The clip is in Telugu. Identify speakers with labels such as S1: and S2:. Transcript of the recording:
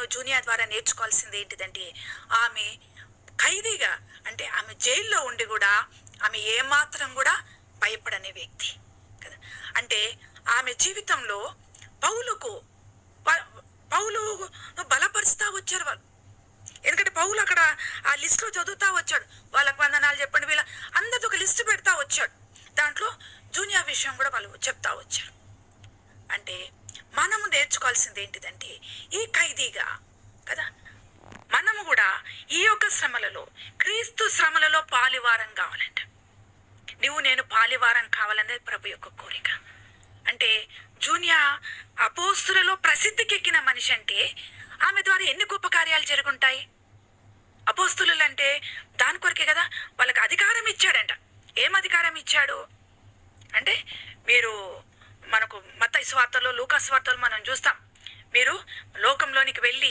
S1: నేను జూనియర్ ద్వారా నేర్చుకోవాల్సింది ఏంటిదంటే ఆమె ఖైదీగా అంటే ఆమె జైల్లో ఉండి కూడా ఆమె ఏమాత్రం కూడా భయపడని వ్యక్తి. కదా? అంటే ఆమె జీవితంలో పౌలుకు ప- పౌలు బలపరుస్తా వచ్చారు వాళ్ళు. ఎందుకంటే పౌలు అక్కడ ఆ లిస్ట్లో చదువుతా వచ్చాడు. వాళ్ళకి వందనాలు చెప్పండి వీళ్ళ అందరితో ఒక లిస్ట్ పెడతా వచ్చాడు. దాంట్లో జూనియర్ విషయం కూడా వాళ్ళు చెప్తా వచ్చారు. నేర్చుకోవాల్సింది ఏంటిదంటే ఈ ఖైదీగా కదా? మనము కూడా ఈ యొక్క శ్రమలలో క్రీస్తు శ్రమలలో పాలివారం కావాలంట. నువ్వు నేను పాలివారం కావాలనేది ప్రభు యొక్క కోరిక. అంటే జూనియర్ అపోస్తులలో ప్రసిద్ధికెక్కిన మనిషి అంటే ఆమె ద్వారా ఎన్ని గొప్ప కార్యాలు జరుగుంటాయి? అపోస్తులు అంటే దాని కొరకే కదా వాళ్ళకి అధికారం ఇచ్చాడంట. ఏం అధికారం ఇచ్చాడు? అంటే మీరు వార్తల్లో లూకాస్ వార్తలు మనం చూస్తాం.